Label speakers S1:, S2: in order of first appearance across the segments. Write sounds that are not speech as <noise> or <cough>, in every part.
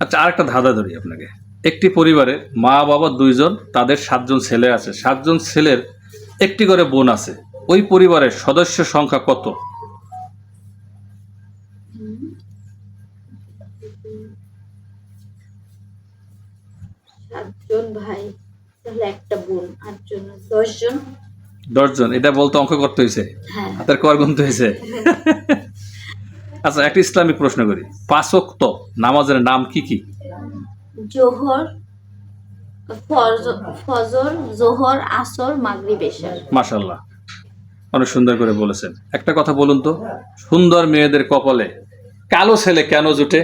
S1: আচ্ছা আরেকটা ধাঁধা ধরি আপনাকে। একটি পরিবারে মা বাবা দুইজন তাদের সাতজন ছেলে আছে। সাতজন ছেলের একটি করে বোন আছে। ওই পরিবারের সদস্য সংখ্যা কত?
S2: সাতজন ভাই তাহলে একটা বোন আটজন দশজন?
S1: দশজন এটা বলতে অঙ্ক করতে হয়েছে
S2: হ্যাঁ।
S1: হাতের কর গুনতে হয়েছে <laughs> আচ্ছা একটা ইসলামিক প্রশ্ন করি। পাঁচক্ত নামাজের নাম কি কি?
S2: জোহর ফজর জোহর আসর মাগরিব এশার।
S1: মাশাল্লাহ অনেক সুন্দর করে বলেছেন। একটা কথা বলুন তো সুন্দর মেয়েদের কপালে কালো ছেলে কেন জুটে?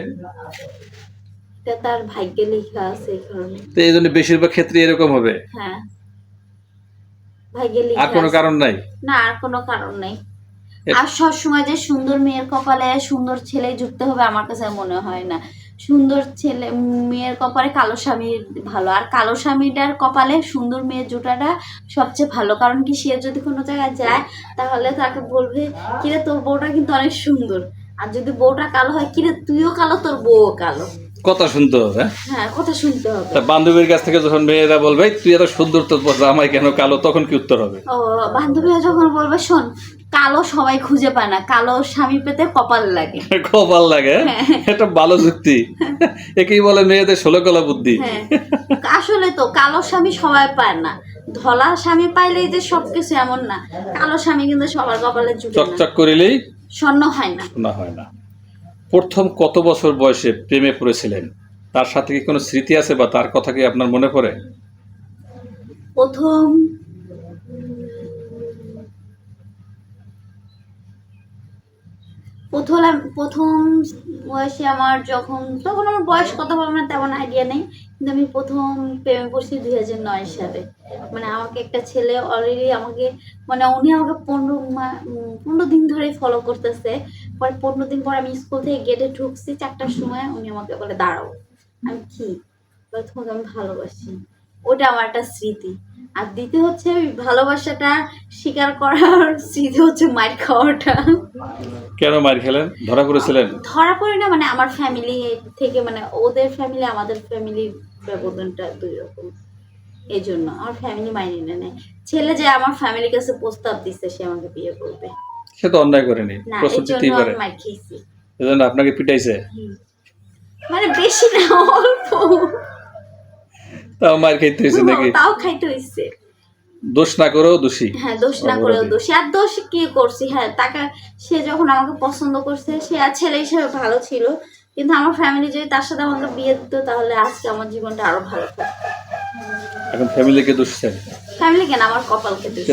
S2: তার ভাগ্যে লেখা আছে এই কারণে।
S1: তো এই জন্য বেশিরভাগ ক্ষেত্রে এরকম হবে?
S2: হ্যাঁ। ভাগ্যে
S1: আর কোনো কারণ নাই?
S2: না আর কোনো কারণ নেই। আর সবসময় যে সুন্দর মেয়ের কপালে সুন্দর ছেলে যুক্ত হবে আমার কাছে মনে হয় না। সুন্দর ছেলে মেয়ের কপালে কালো স্বামী ভালো। আর কালো স্বামীটার কপালে সুন্দর মেয়ের জুটাটা সবচেয়ে ভালো। কারণ কি সে যদি কোনো জায়গায় যায় তাহলে তাকে বলবে কিরে তোর বউটা কিন্তু অনেক সুন্দর। আর যদি বউটা কালো হয় কিরে তুইও কালো তোর বউও কালো?
S1: কথা শুনতে হবে হ্যাঁ?
S2: হ্যাঁ কথা শুনতে হবে।
S1: তা বান্ধবীর কাছ থেকে যখন মেয়েরা বলবে তুই এত সুন্দর তোর জামাই কেন কালো? তখন কি উত্তর হবে?
S2: ও বান্ধবীরা যখন বলবে শোন কালো সবাই খুঁজে পায় না। কালো স্বামী পেতে কপাল লাগে। <laughs>
S1: কপাল লাগে হ্যাঁ? <laughs> এটা ভালো যুক্তি। <laughs> একেই বলে মেয়েদের ষোলো কলা বুদ্ধি।
S2: হ্যাঁ। আসলে তো কালো স্বামী সবাই পায় না। ধলা স্বামী পাইলেই যে সবকিছু এমন না। কালো স্বামী কিন্তু সবার কপালে জুটে
S1: চকচক করিলেই
S2: স্বর্ণ হয় না।
S1: শোনা হয় না। প্রথম কত বছর বয়সে প্রেমে পড়েছিলেন? তার সাথে কি কোনো স্মৃতি আছে বা তার কথা কি আপনার মনে পড়ে?
S2: প্রথম প্রথম প্রথম বয়সে আমার যখন, তখন আমার বয়স কত হবে আমার তেমন আইডিয়া নেই, কিন্তু আমি প্রথম প্রেমে পড়ছি দুই হাজার নয় সালে। মানে আমাকে একটা ছেলে অলরেডি আমাকে মানে উনি আমাকে পনেরো পনেরো দিন ধরে ফলো করতেছে। পরে পনেরো দিন পর আমি স্কুল থেকে গেটে ঢুকছি, চারটার সময় উনি আমাকে বলে, দাঁড়াও, আমি কি? তোমাকে আমি ভালোবাসি। ওটা আমার একটা স্মৃতি। আর দ্বিতীয় হচ্ছে ওই ভালোবাসাটা স্বীকার করার স্মৃতি হচ্ছে মার খাওয়াটা।
S1: কেন মার খেলেন? ধরা পড়েছিলেন?
S2: ধরা পড়ে না মানে আমার ফ্যামিলি থেকে মানে ওদের ফ্যামিলি আমাদের ফ্যামিলি ব্যবধানটা দুই রকম। এই জন্য আমার ফ্যামিলি মাইনে নেয় ছেলে যে আমার ফ্যামিলির কাছে প্রস্তাব দিচ্ছে সে আমাকে বিয়ে করবে।
S1: সে তো অন্যায় করেনি
S2: না এর
S1: দিতেই পারে
S2: খেয়েছি।
S1: এজন্য আপনাকে পিটাইছে?
S2: মানে বেশি না অল্প।
S1: তাও মার খাইতে হয়েছে নাকি?
S2: তাও খাইতে হয়েছে
S1: দোষ না করেও দোষী?
S2: হ্যাঁ দোষ না করেও দোষী। আর দোষ কি করছি? হ্যাঁ তাকে সে যখন আমাকে পছন্দ করছে সে আর ছেলে হিসেবে ভালো ছিল। কিন্তু আমার ফ্যামিলি যদি তার সাথে আমাকে বিয়ে দিত তাহলে আজকে আমার জীবনটা আরও ভালো থাকতো।
S1: এখন ফ্যামিলিকে দোষছেন
S2: ফ্যামিলি কেন আমার কপালকে দোষ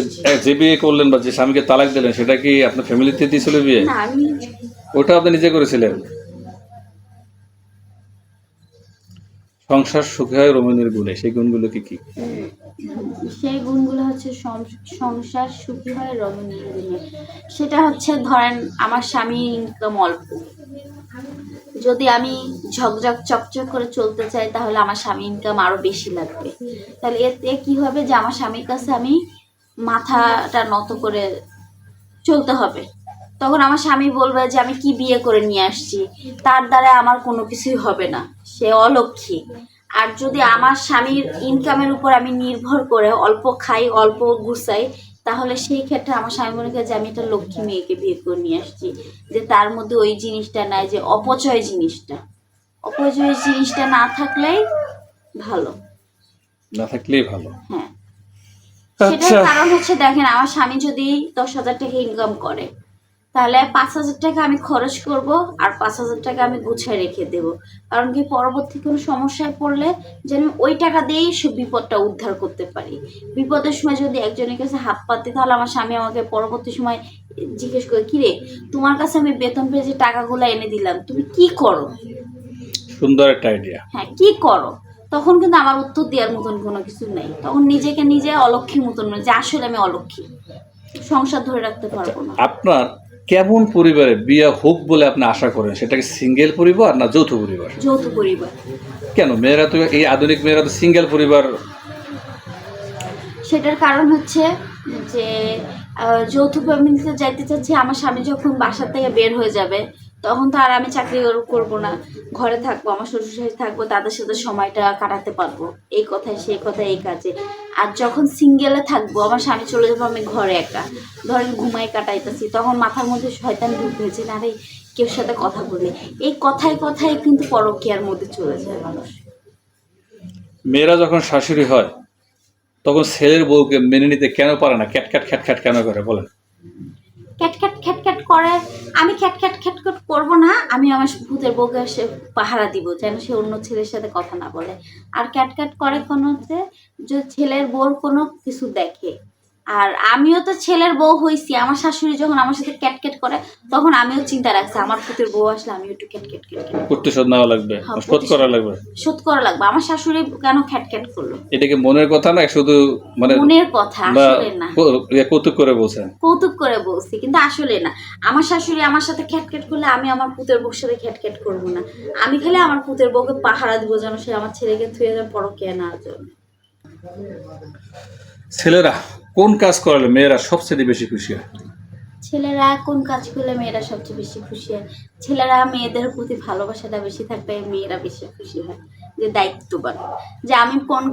S1: যে বিয়ে করলেন বা যে স্বামীকে তালাক দিলেন সেটা কি আপনার ফ্যামিলিতে দিয়েছিল বিয়ে?
S2: না আমি
S1: ওটা আপনি নিজে করেছিলেন? সংসার সুখে হয় রমণীর গুণে, সেই গুণগুলো কি? কি
S2: সেই গুণগুলো হচ্ছে সংসার সুখী হয় রমণীয় গুণে। সেটা হচ্ছে ধরেন আমার স্বামী ইনকাম অল্প। যদি আমি ঝকঝক চকচক করে চলতে চাই, তাহলে আমার স্বামী ইনকাম আরও বেশি লাগবে। তাহলে এতে কি হবে যে আমার স্বামীর কাছে আমি মাথাটা নত করে চলতে হবে। তখন আমার স্বামী বলবে যে, আমি কি বিয়ে করে নিয়ে আসছি? তার দ্বারা আমার কোনো কিছুই হবে না। সে অলক্ষী আর যদি আমার স্বামীর ইনকামের উপর আমি নির্ভর করে অল্প খাই অল্প গুছাই তাহলে সেই ক্ষেত্রে আমার স্বামী মনে করে যে আমি একটা লক্ষ্মী মেয়েকে বিয়ে করে নিয়ে আসছি। যে তার মধ্যে ওই জিনিসটা নাই যে অপচয় জিনিসটা। অপচয় জিনিসটা না থাকলেই ভালো।
S1: না থাকলেই ভালো।
S2: হ্যাঁ।
S1: আচ্ছা।
S2: সেটার কারণ হচ্ছে দেখেন আমার স্বামী যদি দশ হাজার টাকা ইনকাম করে তাহলে পাঁচ হাজার টাকা আমি খরচ করব আর পাঁচ হাজার টাকা আমি গুছিয়ে রেখে দেব। কারণ কি পরবর্তী কোনো সমস্যায় পড়লে যে আমি ওই টাকা দিয়েই সে বিপদটা উদ্ধার করতে পারি। বিপদের সময় যদি একজনের কাছে হাত পাতি তাহলে আমার স্বামী আমাকে পরবর্তী সময় জিজ্ঞেস করে কিরে তোমার কাছে আমি বেতন পেয়ে যে টাকাগুলো এনে দিলাম তুমি কি করো?
S1: সুন্দর একটা আইডিয়া
S2: হ্যাঁ কি করো? তখন কিন্তু আমার উত্তর দেওয়ার মতন কোনো কিছু নেই। তখন নিজেকে নিজে অলক্ষী মতন যে আসলে আমি অলক্ষী। সংসার ধরে রাখতে পারব না।
S1: আপনার কেমন পরিবারে বিয়ে হোক বলে আপনি আশা করেন? সেটাকে সিঙ্গেল পরিবার না যৌথ পরিবার?
S2: যৌথ পরিবার।
S1: কেন? মেয়েরা তো এই আধুনিক মেয়েরা তো সিঙ্গেল পরিবার।
S2: সেটার কারণ হচ্ছে যে যৌথ ফ্যামিলিতে যাইতে চাচ্ছি আমার স্বামী যখন বাসা থেকে বের হয়ে যাবে তখন তো আর আমি চাকরি কর- করব না। ঘরে থাকব আমার শ্বশুর শাশুড়ি থাকব তাদের সাথে সময়টা কাটাতে পারব। এই কথায় সেই কথায় এই কাজে। আর যখন সিঙ্গেলে থাকব আমার স্বামী চলে যাব আমি ঘরে একা। ধরেন ঘুমাই কাটাইতেছি তখন মাথার মধ্যে শয়তান ঢুকবে না রে কেউ সাথে কথা বলে এই কথায় কথায় কিন্তু পরকীয়ার মধ্যে চলে যায় মানুষ।
S1: মেয়েরা যখন শাশুড়ি হয় তখন ছেলের বউকে মেনে নিতে কেন পারে না? ক্যাটক্যাট খ্যাটখ্যাট কেন করে? বলেন।
S2: খ্যাটখ্যাট খ্যাটখ্যাট করে আমি খ্যাট খ্যাট খ্যাট খ্যাট করব না, আমি আমার ভূতের বউকে সে পাহারা দিব যেন সে অন্য ছেলের সাথে কথা না বলে। আর ক্যাটক্যাট করে কোনো যে ছেলের বউর কোনো কিছু দেখে। আর আমিও তো ছেলের বউ হয়েছি আমার শাশুড়ি যখন আমার সাথে ক্যাটক্যাট করে তখন আমিও চিন্তা রাখছি। আমার ভূতের বউ আসলে আমিও একটু ক্যাটক্যাট ক্যাটক্যাট
S1: প্রতিশোধ নেওয়া লাগবে।
S2: হ্যাঁ,
S1: শোধ করা লাগবে।
S2: শোধ করা লাগবে। আমার শাশুড়ি কেন খ্যাটখ্যাট করল?
S1: এটা কি মনের কথা না শুধু মানে
S2: মনের কথা আসলে না।
S1: ইয়ে কৌতুক করে বলছেন
S2: কৌতুক করে বলছি কিন্তু আসলে না। আমার শাশুড়ি আমার সাথে খ্যাটখ্যাট করলে আমি আমার পুতের বউর সাথে খ্যাটখ্যাট করব না। আমি খালি আমার পুতের বউকে পাহারা দিব যেন সে আমার ছেলেকে থুয়ে যায় পরকিয়া না জন্য।
S1: ছেলেরা কোন কাজ করলে মেয়েরা সবচেয়ে বেশি খুশি হয়?
S2: ছেলেরা কোন কাজ করলে মেয়েরা সবচেয়ে বেশি খুশি হয়? ছেলেরা মেয়েদের প্রতি ভালোবাসাটা বেশি থাকবে মেয়েরা বেশি খুশি হয় যে দায়িত্ববান। যে আমি কোন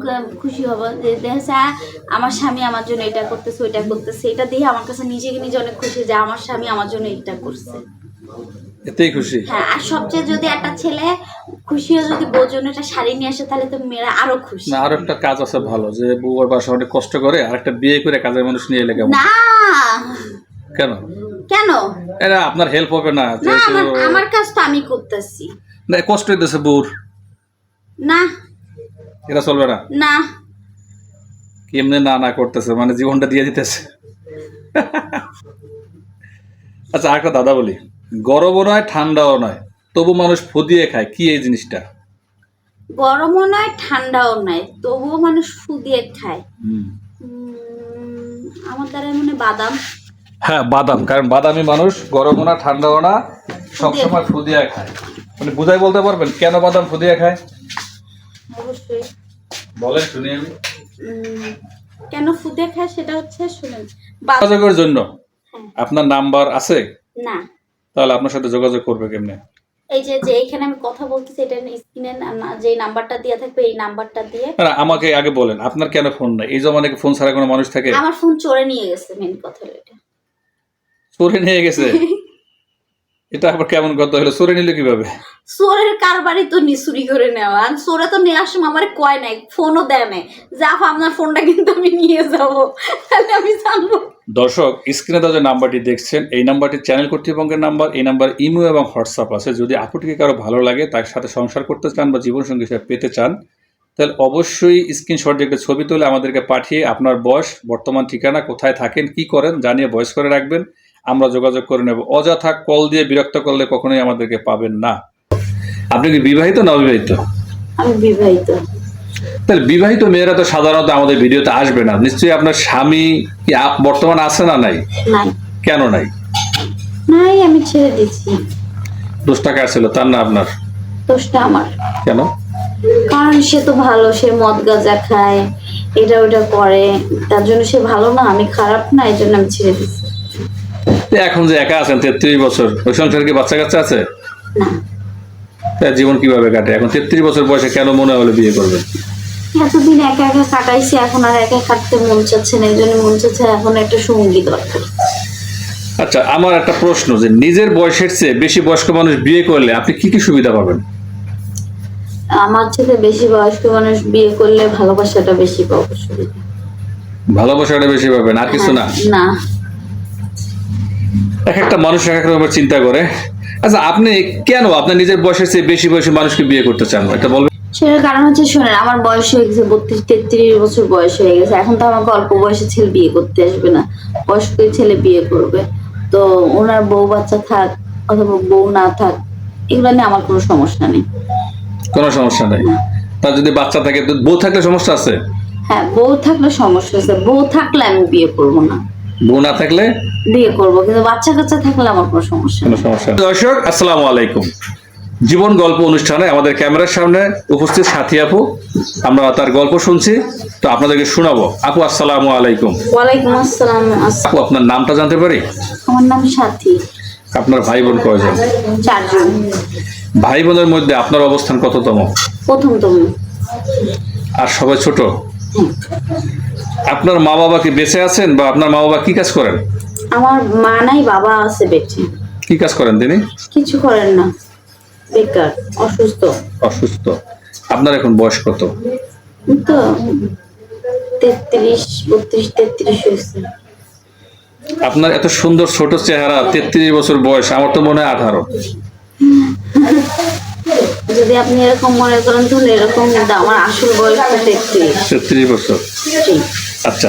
S2: খুশি হব? যে দেখছে আ, আমার স্বামী আমার জন্য এটা করতেছে ওইটা করতেছে। এটা দিয়ে আমার কাছে নিজেকে নিজে অনেক খুশি যে আমার স্বামী আমার জন্য এটা করছে।
S1: এতেই খুশি।
S2: হ্যাঁ আর সবচেয়ে যদি একটা ছেলে খুশি হয়ে যদি বউর জন্য একটা শাড়ি নিয়ে আসে তাহলে তো মেয়েরা আরও খুশি।
S1: না আরও একটা কাজ আছে ভালো যে বউর বাসা অনেক কষ্ট করে আর একটা বিয়ে করে কাজের মানুষ নিয়ে এলে কেমন?
S2: না।
S1: কেন?
S2: কেন?
S1: এটা আপনার হেল্প হবে না
S2: না আমার আমার কাজ তো আমি করতেছি।
S1: না কষ্ট হইতেছে বউর।
S2: না।
S1: এটা চলবে না?
S2: না।
S1: কেমনে না না করতেছে মানে জীবনটা দিয়ে দিতেছে। আচ্ছা আরেকটা দাদা বলি। গরমও নয় ঠান্ডাও নয়। তবু মানুষ ফুদিয়ে খায়। কি এই জিনিসটা?
S2: গরমও নয় ঠান্ডাও নয়। তবুও মানুষ ফু দিয়ে খায়। আমার দ্বারা মনে বাদাম।
S1: হ্যাঁ বাদাম। কারণ বাদামি মানুষ গরমও না ঠান্ডাও না সবসময় ফুদিয়া খায়। মানে বুঝাই বলতে পারবেন? কেন বাদাম ফুদিয়া খায়?
S2: অবশ্যই।
S1: বলেন শুনি আমি।
S2: কেন ফু দিয়ে খায় সেটা হচ্ছে শুনেন
S1: যোগাযোগের জন্য।
S2: হ্যাঁ।
S1: আপনার নাম্বার আছে?
S2: না।
S1: তাহলে আপনার সাথে যোগাযোগ করবে কেমনে?
S2: এই যে যে এখানে আমি কথা বলতেছি এটা স্ক্রিনে যে নাম্বারটা দেওয়া থাকবে এই নাম্বারটা দিয়ে
S1: না, আমাকে আগে বলেন আপনার কেন ফোন নাই? এই জমানে ফোন ছাড়া কোনো মানুষ থাকে?
S2: আমার ফোন চোরে নিয়ে গেছে মেন কথা হলো এটা।
S1: চোরে নিয়ে গেছে? <laughs> এটা আবার কেমন কথা হলো? চোরে নিলে কীভাবে?
S2: চোরের কারবারই তো নিচুরি করে নেওয়া। আর চোরে তো নেওয়ার সময় আমার কয় নাই ফোনও দেয় নাই। যা আপনার ফোনটা কিন্তু আমি নিয়ে যাব। তাহলে আমি জানব
S1: দর্শক স্ক্রিনে যে নাম্বারটি দেখছেন, এই নাম্বারটি চ্যানেল কর্তৃপক্ষের নাম্বার, এই নাম্বার ইমো এবং হোয়াটসঅ্যাপ আছে। যদি আপুটিকে কারও ভালো লাগে, তার সাথে সংসার করতে চান বা জীবনসঙ্গী হিসেবে পেতে চান, তাহলে অবশ্যই স্ক্রিনশট একটা ছবি তুলে আমাদেরকে পাঠিয়ে আপনার বয়স, বর্তমান ঠিকানা, কোথায় থাকেন, কি করেন, জানিয়ে ভয়েস করে রাখবেন। আমরা যোগাযোগ করে নেব। অযথা কল দিয়ে বিরক্ত করলে কখনোই আমাদেরকে পাবেন না। আপনি কি বিবাহিত না অবিবাহিত?
S2: আমি বিবাহিত।
S1: তাহলে বিবাহিত মেয়েরা তো সাধারণত আমাদের ভিডিওতে আসবে না। নিশ্চয়ই আপনার স্বামী কি বর্তমান আছে না নাই? কেন নাই?
S2: নাই আমি ছেড়ে দিচ্ছি
S1: দোষ টাকা ছিল? তার না আপনার?
S2: দোষটা আমার।
S1: কেন?
S2: কারণ সে তো ভালো সে মদ গাঁজা খায় এটা ওটা করে। তার জন্য সে ভালো না আমি খারাপ না এই জন্য আমি ছেড়ে দিচ্ছি
S1: এখন যে একা আছেন তেত্রিশ বছর ওই সংসারে কি বাচ্চা কাচ্চা আছে?
S2: না।
S1: তার জীবন কীভাবে কাটে? এখন তেত্রিশ বছর বয়সে কেন মনে হলো বিয়ে করবেন
S2: এতদিন একা একা কাটাইছি এখন আর একা কাটতে মন চাচ্ছে না এই জন্য মন চাচ্ছে এখন একটা সঙ্গী দরকার।
S1: আচ্ছা আমার একটা প্রশ্ন যে নিজের বয়সের চেয়ে বেশি বয়স্ক মানুষ বিয়ে করলে আপনি কি কি সুবিধা পাবেন?
S2: আমার থেকে বেশি বয়স্ক মানুষ বিয়ে করলে ভালোবাসাটা বেশি পাবো সুবিধা
S1: ভালোবাসাটা বেশি পাবেন আর কিছু না?
S2: না।
S1: এক একটা মানুষ এক এক রকমের চিন্তা করে। আচ্ছা আপনি কেন আপনার নিজের বয়সের চেয়ে বেশি বয়সী মানুষকে বিয়ে করতে চান? এটা বলবেন।
S2: সেটার কারণ হচ্ছে শোনেন আমার বয়স হয়ে গেছে বত্রিশ তেত্রিশ বছর বয়স হয়ে গেছে। এখন তো আমাকে অল্প বয়সে ছেলে বিয়ে করতে আসবে না। বয়স্ক ছেলে বিয়ে করবে। তো ওনার বউ বাচ্চা থাক অথবা বউ না থাক এগুলো নিয়ে আমার কোনো সমস্যা নেই।
S1: কোনো সমস্যা নেই? তার যদি বাচ্চা থাকে তো বউ থাকলে সমস্যা আছে?
S2: হ্যাঁ বউ থাকলে সমস্যা আছে। বউ থাকলে আমি বিয়ে করব না।
S1: বউ না থাকলে?
S2: বিয়ে করব কিন্তু বাচ্চা কাচ্চা থাকলে আমার কোনো সমস্যা
S1: কোনো সমস্যা দর্শক আসসালামু আলাইকুম। জীবন গল্প অনুষ্ঠানে আমাদের ক্যামেরার সামনে উপস্থিত সাথী আপু। আমরা তার গল্প শুনছি তো আপনাদেরকে শোনাবো। আপু আসসালামু আলাইকুম।
S2: ওয়ালাইকুম আসসালাম
S1: আপু আপনার নামটা জানতে পারি?
S2: আমার নাম সাথী।
S1: আপনার ভাই বোন কয়জন?
S2: চারজন।
S1: ভাই বোনের মধ্যে আপনার অবস্থান কততম?
S2: প্রথমতম।
S1: আর সবাই ছোট? আপনার মা বাবা কি বেঁচে আছেন বা আপনার মা বাবা কি কাজ করেন?
S2: আমার মা নাই বাবা আছে বেঁচে।
S1: কি কাজ করেন তিনি?
S2: কিছু করেন না। বেকার অসুস্থ।
S1: অসুস্থ। আপনার এখন বয়স কত?
S2: তো তেত্রিশ বত্রিশ তেত্রিশ হয়েছে।
S1: আপনার এত সুন্দর ছোট চেহারা তেত্রিশ বছর বয়স আমার তো মনে হয় আঠারো। <laughs>
S2: যদি আপনি এরকম মনে করেন তাহলে এরকম আমার আসল বয়স তেত্রিশ।
S1: তেত্রিশ বছর। আচ্ছা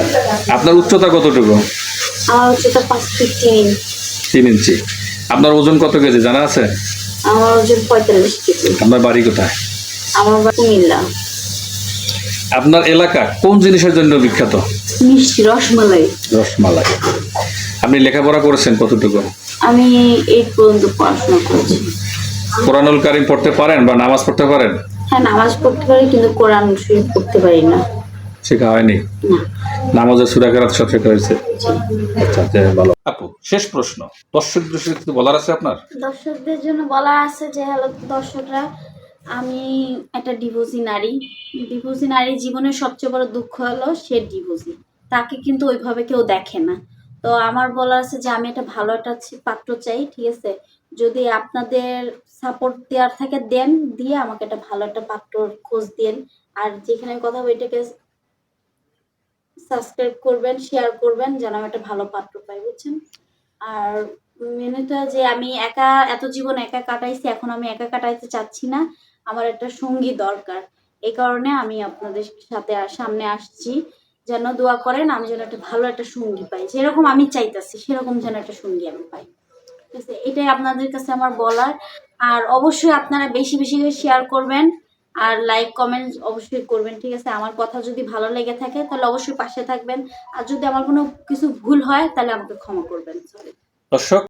S1: আপনার উচ্চতা কতটুকু?
S2: আমার উচ্চতা পাঁচ ফিট তিন
S1: তিন ইঞ্চি। আপনার ওজন কত কেজি জানা আছে?
S2: আমার ওজন পঁয়তাল্লিশ কেজি।
S1: আপনার বাড়ি কোথায়?
S2: আমার বাড়ি কুমিল্লা।
S1: আপনার এলাকা কোন জিনিসের জন্য বিখ্যাত?
S2: মিষ্টি রসমালাই।
S1: রসমালাই। আপনি লেখাপড়া করেছেন কতটুকু?
S2: আমি এইট পর্যন্ত পড়াশোনা করেছি।
S1: কোরআনুল কারিম পড়তে পারেন বা নামাজ পড়তে পারেন?
S2: হ্যাঁ নামাজ পড়তে পারি কিন্তু কোরআন শরীফ পড়তে পারি না।
S1: শেখা হয়নি? নামাজের সুরা কেরাত সব শেখা হয়েছে? আচ্ছা আচ্ছা, ভালো। আপু শেষ প্রশ্ন। দর্শক দর্শক কিছু বলার আছে আপনার?
S2: দর্শকদের জন্য বলা আছে যে হ্যালো দর্শকরা আমি একটা ডিভোর্সি নারী। ডিভোর্সি নারী জীবনের সবচেয়ে বড় দুঃখ হলো সে ডিভোর্সি। তাকে কিন্তু ওইভাবে কেউ দেখে না। তো আমার বলা আছে যে আমি একটা ভালো একটা পাত্র চাই ঠিক আছে? যদি আপনাদের সাপোর্ট দেওয়ার থাকে, দেন, দিয়ে আমাকে একটা ভালো একটা পাত্রর খোঁজ দেন। আর যেখানে কথা হবে এটাকে সাবস্ক্রাইব করবেন শেয়ার করবেন, যেন আমি একটা ভালো পাত্র পাই, বুঝছেন? আর মেনুতে যে আমি একা, এত জীবন একা কাটাইছি, এখন আমি একা কাটাইতে চাচ্ছি না, আমার একটা সঙ্গী দরকার। এই কারণে আমি আপনাদের সাথে সামনে আসছি। যেন দোয়া করেন, আমি যেন একটা ভালো একটা সঙ্গী পাই। যেরকম আমি চাইতাছি, সেরকম যেন একটা সঙ্গী আমি পাই। ঠিক আছে, এটাই আপনাদের কাছে আমার বলার। আর অবশ্যই আপনারা বেশি বেশি শেয়ার করবেন আর লাইক কমেন্ট অবশ্যই করবেন, ঠিক আছে? আমার কথা যদি ভালো লেগে থাকে, তাহলে অবশ্যই পাশে থাকবেন। আর যদি আমার কোনো কিছু ভুল হয়, তাহলে আমাকে ক্ষমা করবেন সরি
S1: দর্শক